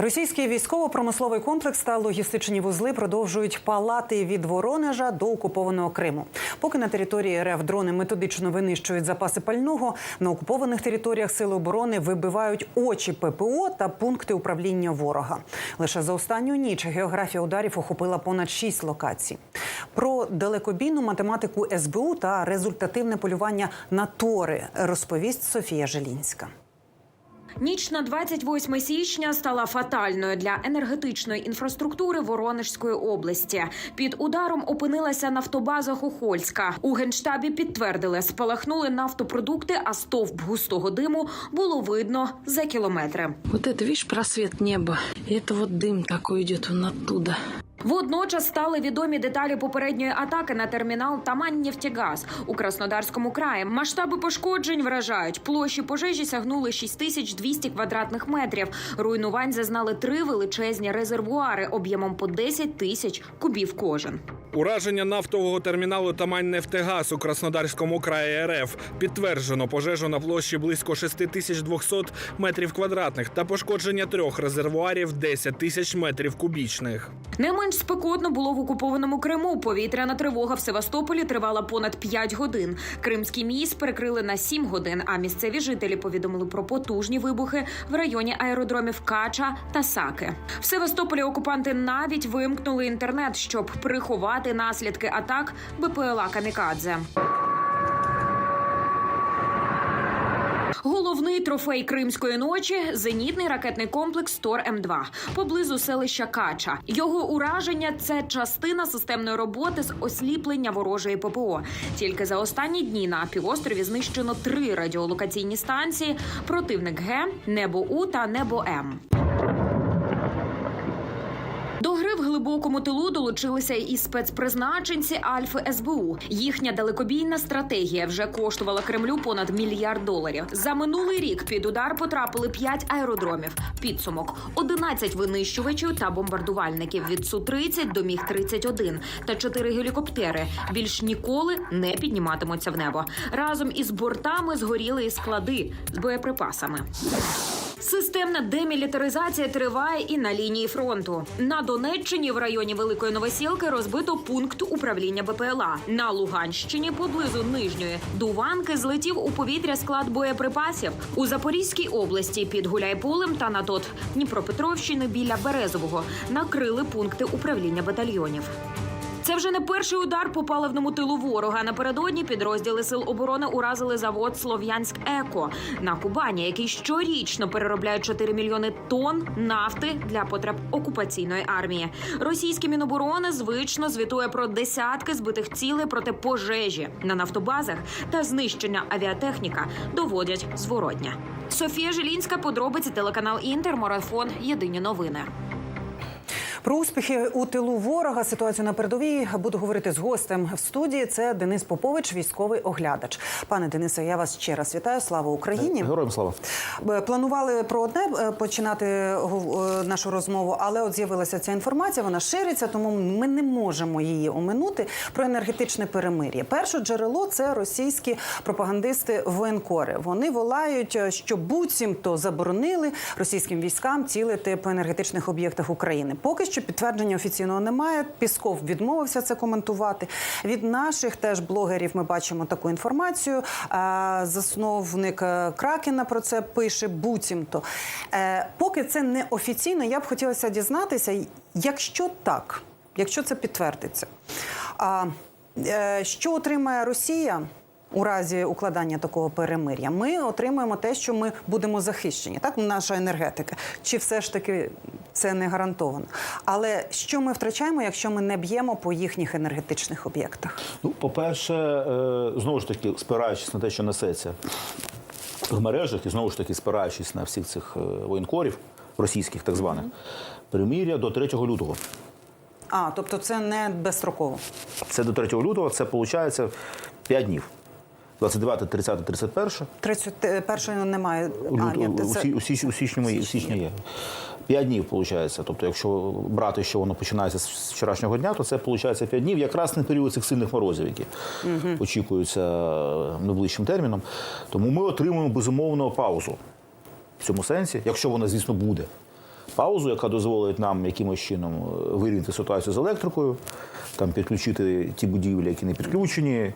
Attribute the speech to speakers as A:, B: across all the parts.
A: Російський військово-промисловий комплекс та логістичні вузли продовжують палати від Воронежа до окупованого Криму. Поки на території РФ дрони методично винищують запаси пального, на окупованих територіях сили оборони вибивають очі ППО та пункти управління ворога. Лише за останню ніч географія ударів охопила понад шість локацій. Про далекобійну математику СБУ та результативне полювання на тори розповість Софія Желінська.
B: Ніч на 28 січня стала фатальною для енергетичної інфраструктури Воронежської області. Під ударом опинилася нафтобаза Хохольська. У генштабі підтвердили, спалахнули нафтопродукти, а стовп густого диму було видно за кілометри.
C: Вот это, видишь, просвет неба. И это вот дым такой идет он оттуда.
B: Водночас стали відомі деталі попередньої атаки на термінал Тамань-Нефтягаз у Краснодарському краї. Масштаби пошкоджень вражають. Площі пожежі сягнули 6200 квадратних метрів. Руйнувань зазнали три величезні резервуари об'ємом по 10 тисяч кубів кожен.
D: Ураження нафтового терміналу Тамань-Нефтегаз у Краснодарському краї РФ підтверджено пожежу на площі близько 6200 метрів квадратних та пошкодження трьох резервуарів 10 тисяч метрів кубічних.
B: Не менш спекотно було в окупованому Криму. Повітряна тривога в Севастополі тривала понад 5 годин. Кримський міст перекрили на 7 годин. А місцеві жителі повідомили про потужні вибухи в районі аеродромів Кача та Саки. В Севастополі окупанти навіть вимкнули інтернет, щоб приховати наслідки атак БПЛА Камікадзе. Головний трофей кримської ночі зенітний ракетний комплекс Тор М2 поблизу селища Кача. Його ураження це частина системної роботи з осліплення ворожої ППО. Тільки за останні дні на півострові знищено три радіолокаційні станції: противник Г, Небо У та Небо М. До гри в глибокому тилу долучилися і спецпризначенці Альфи СБУ. Їхня далекобійна стратегія вже коштувала Кремлю понад мільярд доларів. За минулий рік під удар потрапили 5 аеродромів. Підсумок 11 винищувачів та бомбардувальників від су 30 до міг 31 та 4 гелікоптери. Більш ніколи не підніматимуться в небо. Разом із бортами згоріли і склади з боєприпасами. Системна демілітаризація триває і на лінії фронту. На Донеччині в районі Великої Новосілки розбито пункт управління БПЛА. На Луганщині поблизу нижньої Дуванки злетів у повітря склад боєприпасів. У Запорізькій області під Гуляйполем та на тот Дніпропетровщини біля Березового накрили пункти управління батальйонів. Це вже не перший удар по паливному тилу ворога. Напередодні підрозділи сил оборони уразили завод Слов'янськ Еко на Кубані, який щорічно переробляє 4 мільйони тонн нафти для потреб окупаційної армії. Російське міноборони звично звітує про десятки збитих цілей проти пожежі на нафтобазах та знищення авіатехніка доводять зворотня. Софія Жилінська, подробиці телеканал Інтер, марафон. Єдині новини.
A: Про успіхи у тилу ворога ситуацію на передовій буду говорити з гостем в студії. Це Денис Попович, військовий оглядач. Пане Денисе, я вас ще раз вітаю. Слава Україні!
E: Героям слава.
A: Е, Планували про одне е, починати е, нашу розмову, але от з'явилася ця інформація. Вона шириться, тому ми не можемо її оминути про енергетичне перемир'я. Перше джерело це російські пропагандисти воєнкори. Вони волають, що буцімто заборонили російським військам цілити по енергетичних об'єктах України. Поки що підтвердження офіційного немає. Пісков відмовився це коментувати. Від наших теж блогерів ми бачимо таку інформацію. Засновник е, Кракена про це пише буцімто. Е, Поки це не офіційно, я б хотілося дізнатися, якщо так, якщо це підтвердиться. Е, Що отримає Росія? У разі укладання такого перемир'я ми отримаємо те, що ми будемо захищені, так наша енергетика. Чи все ж таки це не гарантовано? Але що ми втрачаємо, якщо ми не б'ємо по їхніх енергетичних об'єктах?
E: Ну, по-перше, е, знову ж таки, спираючись на те, що несеться в мережах, і знову ж таки спираючись на всіх цих е, воєнкорів, російських так званих, перемір'я до 3 лютого.
A: А тобто це не безстроково.
E: Це до 3 лютого, це виходить 5 днів. 29, 30, 31.
A: 31-ї немає. А, ні,
E: у,
A: це-
E: сі- у, січ- у січні, у січні є. П'ять днів, виходить. Тобто, якщо брати, що воно починається з вчорашнього дня, то це виходить 5 днів, якраз на період цих сильних морозів, які очікуються найближчим терміном. Тому ми отримуємо безумовно паузу в цьому сенсі, якщо вона, звісно, буде. паузу, яка дозволить нам якимось чином е, вирівняти ситуацію з електрикою, там підключити ті будівлі, які не підключені,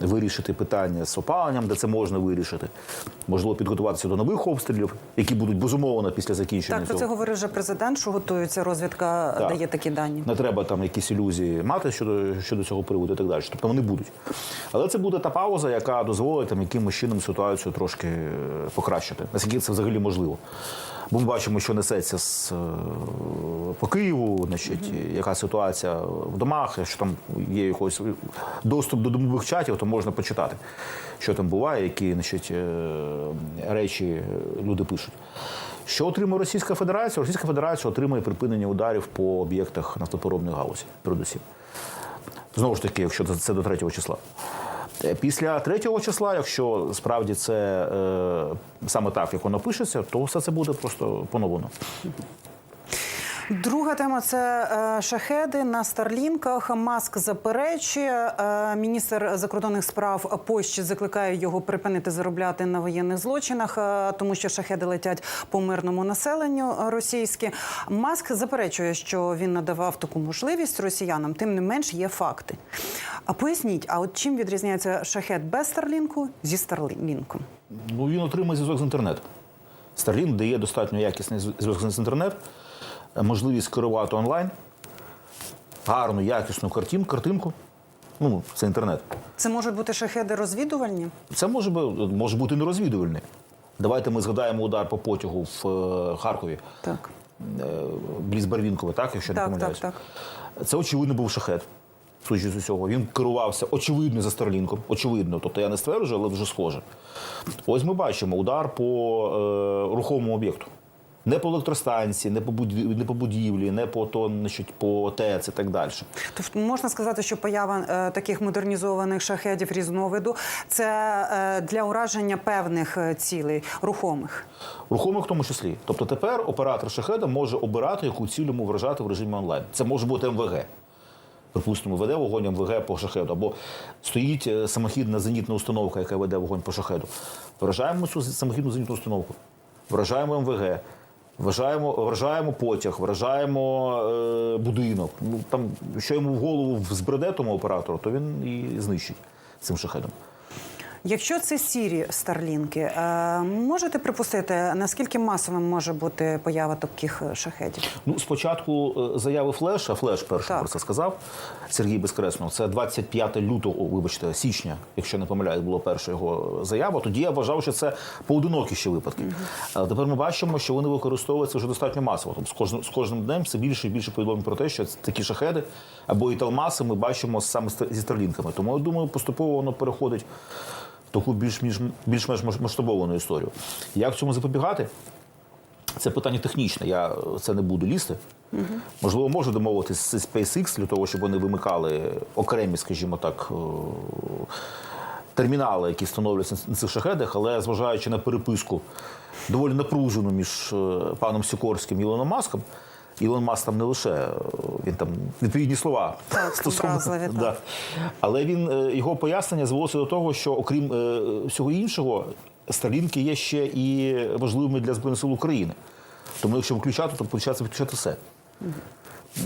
E: вирішити питання з опаленням, де це можна вирішити. Можливо, підготуватися до нових обстрілів, які будуть безумовно після закінчення
A: Так, про
E: цього.
A: це говорив вже президент, що готується. Розвідка
E: Так.
A: дає такі дані.
E: Не треба там якісь ілюзії мати щодо, щодо цього приводу і так далі. Тобто вони будуть. Але це буде та пауза, яка дозволить там якимось чином ситуацію трошки е, покращити. Наскільки це взагалі можливо. Бо ми бачимо, що несеться з, е, по Києву, значить, яка ситуація в домах, якщо там є якийсь доступ до домових чатів, то можна почитати, що там буває, які значить, е, речі люди пишуть. Що отримує Російська Федерація? Російська Федерація отримує припинення ударів по об'єктах нафтопереробної галузі, передусім. Знову ж таки, якщо це- це до 3 числа. Після 3 числа, якщо справді це е, саме так, як воно пишеться, то все це буде просто поновлено.
A: Друга тема це е, шахеди на старлінках. Маск заперечує. Е, міністр закордонних справ Польщі закликає його припинити заробляти на воєнних злочинах, е, тому що шахеди летять по мирному населенню російське. Маск заперечує, що він надавав таку можливість росіянам. Тим не менш є факти. А поясніть, а от чим відрізняється шахет без старлінку зі старлінком?
E: Ну, він отримує зв'язок з інтернетом. Starlink дає достатньо якісний зв'язок з інтернет, е, можливість керувати онлайн, гарну, якісну картин, картинку. Ну, це інтернет.
A: Це можуть бути шахеди розвідувальні.
E: Це може, може бути нерозвідувальний. Давайте ми згадаємо удар по потягу в е, Харкові.
A: Так,
E: е, бліз Барвінкова, так, якщо не
A: так, так,
E: помиляюсь.
A: так.
E: Це очевидно був шахет. Судячи з усього, він керувався очевидно за Старлінком. Очевидно, тобто я не стверджую, але дуже схоже. Ось ми бачимо удар по е, рухомому об'єкту. Не по електростанції, не по будівлі, не по будівлі, не по то, значить, по ТЕЦ і так далі.
A: Тобто можна сказати, що поява е, таких модернізованих шахедів різновиду це е, для ураження певних е, цілей рухомих.
E: Рухомих в тому числі. Тобто тепер оператор шахеда може обирати, яку ціль йому вражати в режимі онлайн. Це може бути МВГ. Припустимо, веде вогонь МВГ по шахеду, або стоїть е, самохідна зенітна установка, яка веде вогонь по шахеду. Вражаємо цю самохідну зенітну установку, вражаємо МВГ, вражаємо, вражаємо потяг, вражаємо е, будинок. Ну там що йому в голову збреде тому оператору, то він і знищить цим шахедом.
A: Якщо це сірі старлінки, е, можете припустити, наскільки масовим може бути поява таких е, шахедів?
E: Ну, спочатку е, заяви Флеша, Флеш перший
A: Так.
E: про це сказав Сергій Безкреснов. Це 25 лютого, вибачте, січня, якщо не помиляюсь, була перша його заява. Тоді я вважав, що це поодинокі ще випадки. Але тепер ми бачимо, що вони використовуються вже достатньо масово. Тобто з кожним з кожним днем все більше і більше повідомлень про те, що такі шахеди або і талмаси ми бачимо саме зі старлінками. Тому я думаю, поступово воно переходить таку більш-менш більш-менш масштабовану історію. Як цьому запобігати? Це питання технічне, я е, це не буду лізти. Можливо, можу домовитися з SpaceX для того, щоб вони вимикали окремі, скажімо так, е, термінали, які становляться на цих шахедах, але зважаючи на переписку доволі напружену між е, паном Сікорським і Ілоном Маском. Ілон Маск там не лише е, він там відповідні слова
A: Так, образливі.
E: Да. Але він е, його пояснення звелося до того, що окрім е, всього іншого, Старлінки є ще і важливими для Збройних сил України. Тому якщо виключати, то виходить виключати все.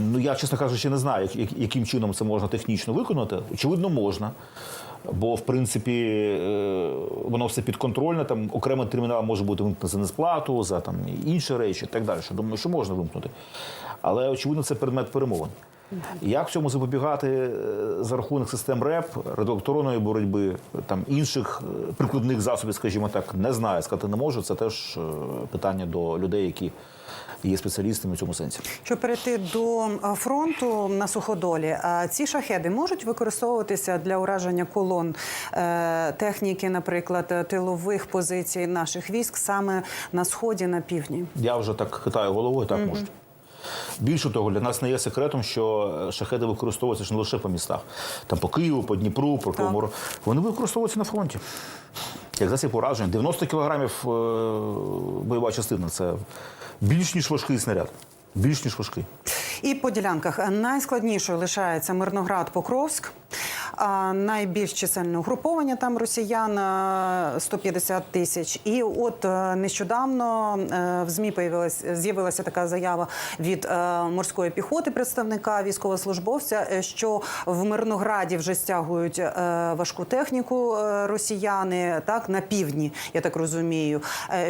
E: Ну я, чесно кажучи, не знаю, як, як- яким чином це можна технічно виконати. Очевидно, можна. Бо, в принципі, е, воно все підконтрольне, там окремий термінал може бути вимкнений за несплату, за там інші речі і так далі. Думаю, що можна вимкнути. Але очевидно, це предмет перемовин. Як цьому запобігати е, за рахунок систем РЕП, радіоелектронної боротьби, там інших е, прикладних засобів, скажімо так, не знаю, сказати не можу. Це теж е, питання до людей, які є спеціалістами в цьому сенсі.
A: Щоб перейти до фронту на суходолі, а ці шахеди можуть використовуватися для ураження колон техніки, наприклад, тилових позицій наших військ саме на сході, на півдні.
E: Я вже так хитаю головою, так можуть. Більше того, для нас не є секретом, що е, шахеди використовуються ж не лише по містах, там по Києву, по Дніпру, по Комору. Вони використовуються на фронті. Як засіб ураження. 90 кілограмів е, бойова частина це більш ніж важкий снаряд. Більш ніж важкий.
A: І по ділянках найскладнішою лишається Мирноград Покровськ. Найбільш чисельне угруповання там росіян а, 150 тисяч. І от е, нещодавно е, в ЗМІ з'явилася така заява від е, морської піхоти, представника військовослужбовця, що в Мирнограді вже стягують важку техніку росіяни так на півдні. Я так розумію,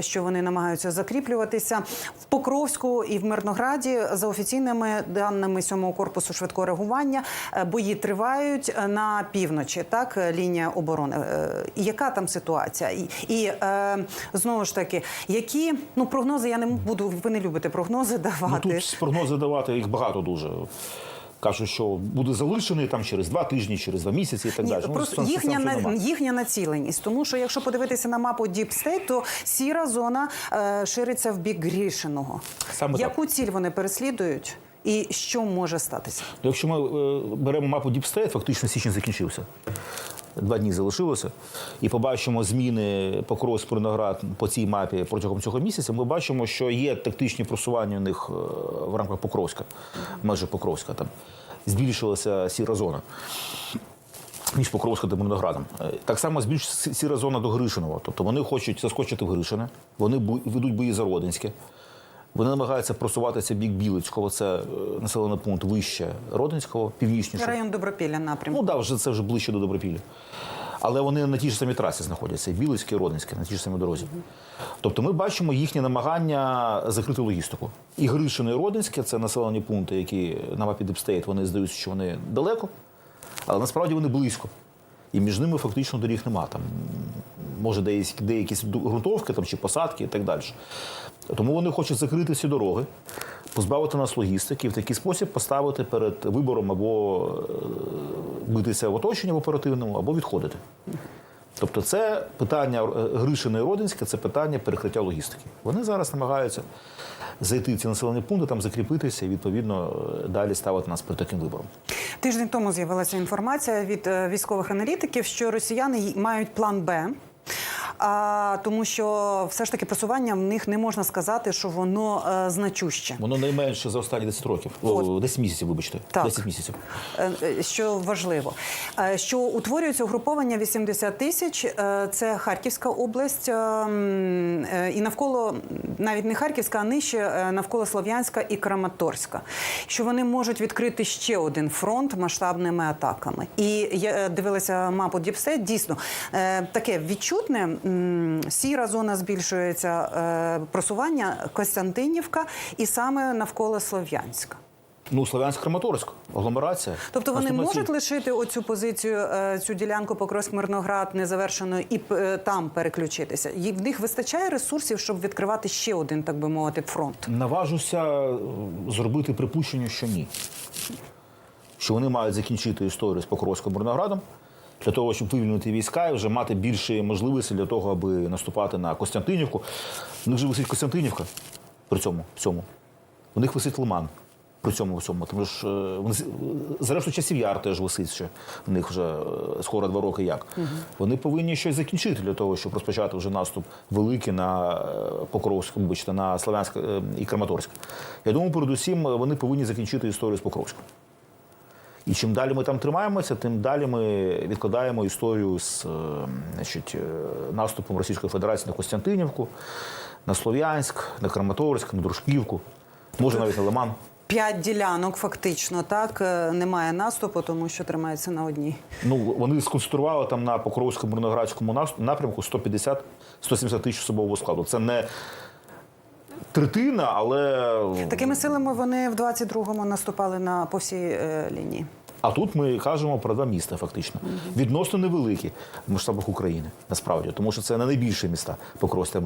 A: що вони намагаються закріплюватися в Покровську і в Мирнограді. За офіційними даними 7-го корпусу швидкого реагування, бої тривають е, на півночі. Так, лінія оборони. Е, Яка там ситуація? І, і е, знову ж таки, які ну прогнози я не буду. Ви не любите прогнози
E: Ну,
A: давати.
E: тут прогнози давати їх багато дуже. Кажуть, що буде залишений там через два тижні, через два місяці і так
A: Ні,
E: далі. Ну,
A: просто
E: сенсу-
A: їхня на їхня націленість, тому що якщо подивитися на мапу Deep State, то сіра зона е, шириться в бік Грішиного.
E: Саме так.
A: Яку ціль вони переслідують, і що може статися?
E: Ну, Якщо ми е, беремо мапу State, фактично січень закінчився. Два дні залишилося, і побачимо зміни Покровськ Мирноград по цій мапі протягом цього місяця. Ми бачимо, що є тактичні просування у них е, в рамках Покровська, майже Покровська. Там збільшилася сіра зона між Покровськом та Мирноградом. Е, Так само збільшиться сіра зона до Гришиного. Тобто вони хочуть заскочити в Гришине, вони ведуть бої за Родинське. Вони намагаються просуватися бік Білицького, це е, населений пункт вище Родинського, північніше.
A: Район Добропілля напрямку.
E: Ну да, вже це вже ближче до Добропілля. Але вони на тій ж самій трасі знаходяться, і Білицьке, і Родинське, на тій ж самій дорозі. Тобто ми бачимо їхнє намагання закрити логістику. І Гришине, і Родинське це населені пункти, які на мапі Deep вони здаються, що вони далеко, але насправді вони близько. І між ними фактично доріг нема. Там може деякі, деякі ґрунтовки там, чи посадки і так далі. Тому вони хочуть закрити ці дороги, позбавити нас логістики і в такий спосіб поставити перед вибором або е, битися в оточенні в оперативному, або відходити. Тобто, це питання е, Гришина і Родинська, це питання перекриття логістики. Вони зараз намагаються зайти в ці населені пункти, там закріпитися і відповідно е, далі ставити нас перед таким вибором.
A: Тиждень тому з'явилася інформація від е, військових аналітиків, що росіяни мають план Б. А, тому що все ж таки просування в них не можна сказати, що воно е, значуще.
E: Воно найменше за останні 10 років. О, 10 місяців, вибачте.
A: Так.
E: 10 місяців.
A: Е, е, Що важливо, Е, що утворюється угруповання 80 тисяч. е, Це Харківська область, е, м, е, і навколо навіть не Харківська, а нижче е, навколо Слов'янська і Краматорська. Що вони можуть відкрити ще один фронт масштабними атаками. І я е, дивилася мапу Діпстейт, Дійсно, е, таке відчутне. м, Сіра зона збільшується е, просування Костянтинівка і саме навколо Слов'янська.
E: Ну, Слов'янськ-Краматорськ, агломерація.
A: Тобто вони
E: Наступна
A: можуть
E: ціль.
A: лишити оцю позицію, е, цю ділянку Покровськ-Мирноград незавершеною і е, там переключитися. Ї- В них вистачає ресурсів, щоб відкривати ще один, так би мовити, фронт.
E: Наважуся зробити припущення, що ні. Що вони мають закінчити історію з Покровським Мирноградом для того, щоб вивільнити війська і вже мати більше можливостей для того, аби наступати на Костянтинівку. У них же висить Костянтинівка при цьому всьому. У них висить Лиман при цьому всьому. Тому ж е, вони зрештою часів яр теж висить ще. В них вже е, скоро два роки як. Вони повинні щось закінчити для того, щоб розпочати вже наступ великий на е, Покровськ, вибачте, на Славянськ е, і Краматорськ. Я думаю, передусім е, вони повинні закінчити історію з Покровськом. І чим далі ми там тримаємося, тим далі ми відкладаємо історію з е, значить, е, наступом Російської Федерації на Костянтинівку, на Слов'янськ, на Краматорськ, на Дружківку, може навіть на Лиман.
A: П'ять ділянок фактично так е, немає наступу, тому що тримається на одній.
E: Ну, вони сконцентрували там на Покровському Мирноградському напрямку 150-170 тисяч особового складу. Це не третина, але
A: Такими силами вони в 22-му наступали на по всій е, лінії.
E: А тут ми кажемо про два міста, фактично. Відносно невеликі в масштабах України, насправді, тому що це не найбільші міста Покровськ та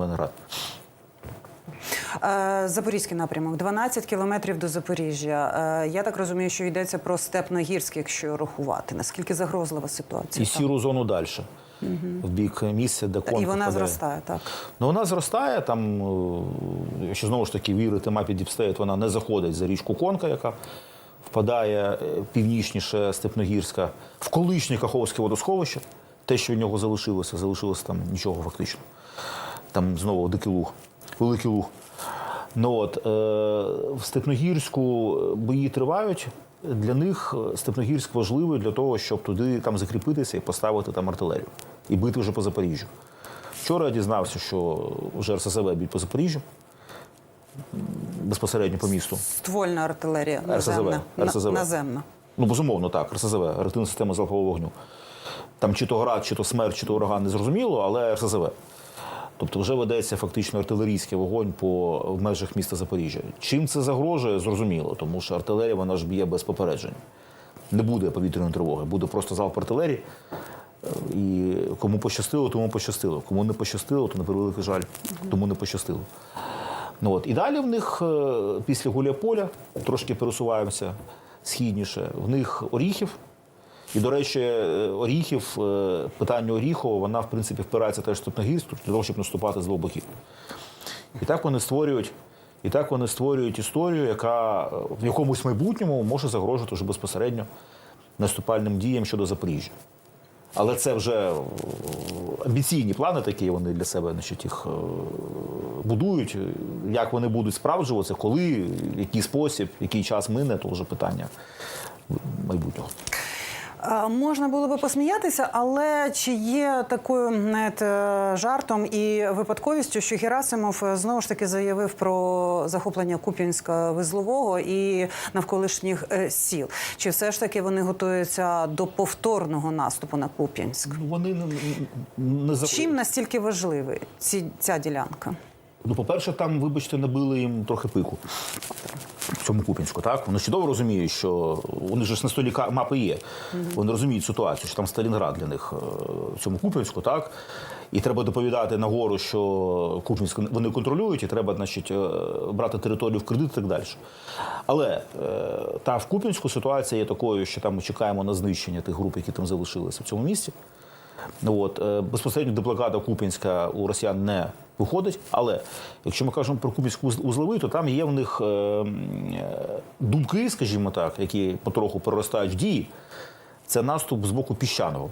A: Е, Запорізький напрямок 12 кілометрів до Запоріжжя. Е, Я так розумію, що йдеться про Степногірськ, якщо рахувати. Наскільки загрозлива ситуація?
E: І сіру зону далі, в бік місця, де конфлікт.
A: І вона
E: падає.
A: зростає, так.
E: Ну, вона зростає там, е, якщо знову ж таки вірити мапі Діпстейт, вона не заходить за річку Конка, яка впадає е, північніше Степногірська, в колишнє Каховське водосховище. Те, що від нього залишилося, залишилося там нічого фактично. Там знову дикий луг, великий луг. Ну от е, в Степногірську бої тривають. Для них Степногірськ важливий для того, щоб туди там закріпитися і поставити там артилерію і бити вже по Запоріжжю. Вчора я дізнався, що вже РСЗВ б'ють по Запоріжжю безпосередньо по місту.
A: Ствольна артилерія наземна.
E: РСЗВ. РСЗВ.
A: На- Наземна.
E: Ну, безумовно, так, РСЗВ, реактивна система залпового вогню. Там чи то град, чи то смерть, чи то ураган не зрозуміло, але РСЗВ. Тобто вже ведеться фактично артилерійський вогонь по в межах міста Запоріжжя. Чим це загрожує, зрозуміло, тому що артилерія вона ж б'є без попереджень. Не буде повітряної тривоги, буде просто залп артилерії. Е, І кому пощастило, тому пощастило. Кому не пощастило, то на превеликий жаль, тому не пощастило. Ну, от. І далі в них е, після Гуляполя трошки пересуваємося східніше. В них Оріхів. І, до речі, е, Оріхів, е, питання Оріхова, вона, в принципі, впирається теж в Степногірськ, для того, щоб наступати з боків. І так вони створюють. І так вони створюють історію, яка е, в якомусь майбутньому може загрожувати вже безпосередньо наступальним діям щодо Запоріжжя. Але це вже амбіційні плани такі, вони для себе значить, їх будують. Як вони будуть справджуватися, коли, в який спосіб, який час мине, то вже питання майбутнього.
A: Можна було би посміятися, але чи є такою знаєте, жартом і випадковістю, що Герасимов знову ж таки заявив про захоплення Куп'янська вузлового і навколишніх е, сіл? Чи все ж таки вони готуються до повторного наступу на Куп'янськ?
E: Вони не, не за...
A: Чим настільки важливий ці, ця ділянка?
E: Ну, по-перше, там, вибачте, набили їм трохи пику. В цьому Купінську, так? Вони чудово розуміють, що вони ж на столі мапи є. Вони розуміють ситуацію, що там Сталінград для них е, в цьому Купінську, так? І треба доповідати нагору, що Купінськ вони контролюють, і треба, значить, е, брати територію в кредит і так далі. Але е, та в Купінську ситуація є такою, що там ми чекаємо на знищення тих груп, які там залишилися в цьому місці. Ну, от, е, безпосередньо до блокада Купінська у росіян не виходить. Але якщо ми кажемо про Купінську уз- узловий, то там є в них е, е, думки, скажімо так, які потроху переростають в дії. Це наступ з боку піщаного.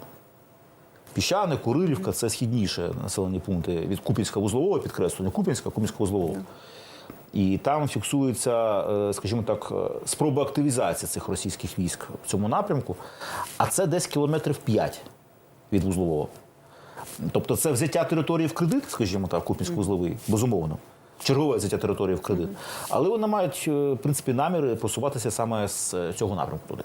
E: Піщане, Курилівка це східніше населені пункти від Купінська вузлового, підкреслю, не Купінська, а Купінська вузлового. І там фіксується, скажімо так, спроба активізації цих російських військ в цьому напрямку. А це десь кілометрів 5 від вузлового. Тобто це взяття території в кредит, скажімо так, Купінсько-вузловий, безумовно. Чергове взяття території в кредит. Але вони мають, е, в принципі, наміри просуватися саме з е, цього напрямку туди.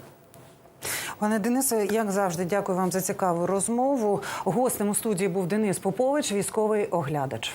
A: Пане Денисе, як завжди, дякую вам за цікаву розмову. Гостем у студії був Денис Попович, військовий оглядач.